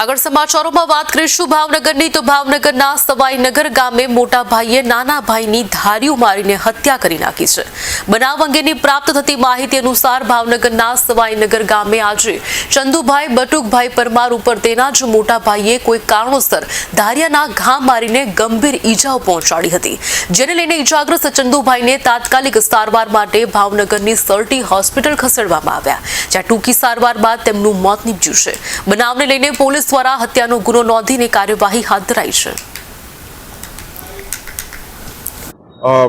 આગળ સમાચારોમાં વાત કરીશું ભાવનગરની. તો ભાવનગરના સવાઈનગર ગામે મોટા ભાઈએ નાના ભાઈની ધારીઓ મારીને હત્યા કરી નાખી છે. બનાવ અંગેની પ્રાપ્ત થતી માહિતી અનુસાર ભાવનગરના સવાઈનગર ગામે આજે ચંદુભાઈ બટુકભાઈ પરમાર ઉપર તેના જ મોટા ભાઈએ કોઈ કારણોસર ધારિયાના ઘા મારીને ગંભીર ઈજાઓ પહોંચાડી હતી. જેને લઈને ઈજાગ્રસ્ત ચંદુભાઈને તાત્કાલિક સારવાર માટે ભાવનગરની સર્ટી હોસ્પિટલ ખસેડવામાં આવ્યા. જ્યાં ટૂંકી સારવાર બાદ તેમનું મોત નીપજ્યું છે. બનાવને લઈને પોલીસ દ્વારા હત્યાનો ગુનો નોંધીને કાર્યવાહી હાથ ધરાઈ છે.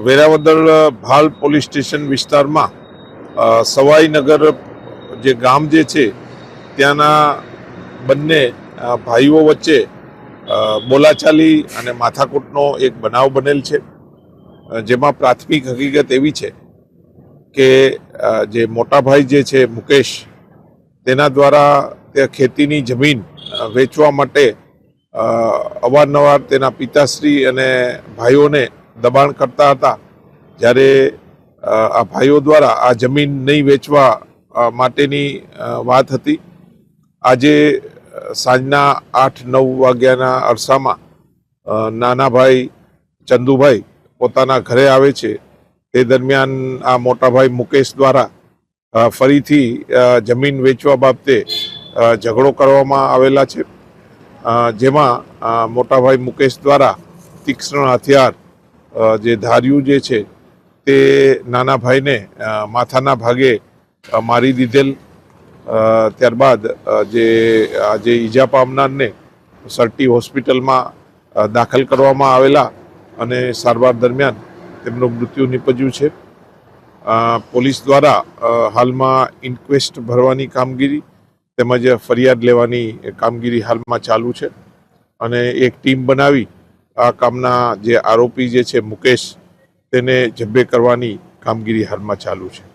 વેરાવદર ભાલ પોલીસ સ્ટેશન વિસ્તારમાં સવાઈનગર જે ગામ જે છે, ત્યાંના બંને ભાઈઓ વચ્ચે બોલાચાલી અને માથાકૂટનો એક બનાવ બનેલ છે. જેમાં પ્રાથમિક હકીકત એવી છે કે જે મોટા ભાઈ જે છે, મુકેશ, તેના દ્વારા તે ખેતીની જમીન વેચવા માટે અવારનવાર તેના પિતાશ્રી અને ભાઈઓને દબાણ કરતા હતા. જ્યારે આ ભાઈઓ દ્વારા આ જમીન નહીં વેચવા માટેની વાત હતી. આજે સાંજના આઠ નવ વાગ્યાના અરસામાં નાના ભાઈ ચંદુભાઈ પોતાના ઘરે આવે છે. તે દરમિયાન આ મોટાભાઈ મુકેશ દ્વારા ફરીથી જમીન વેચવા બાબતે ઝઘડો કરવામાં આવેલા છે. જેમાં મોટાભાઈ મુકેશ દ્વારા તીક્ષ્ણ હથિયાર જે ધાર્યું જે છે, તે નાના ભાઈને માથાના ભાગે મારી દીધેલ. ત્યારબાદ જે આજે ઈજા પામનારને સરટી હોસ્પિટલમાં દાખલ કરવામાં આવેલા અને સારવાર દરમિયાન તેમનું મૃત્યુ નીપજ્યું છે. પોલીસ દ્વારા હાલમાં ઇન્ક્વેસ્ટ ભરવાની કામગીરી તેમજ ફરિયાદ લેવાની કામગીરી હાલમાં ચાલુ છે. અને એક ટીમ બનાવી આ કામના જે આરોપી જે છે મુકેશ, તેને જબ્બે કરવાની કામગીરી હાલમાં ચાલુ છે.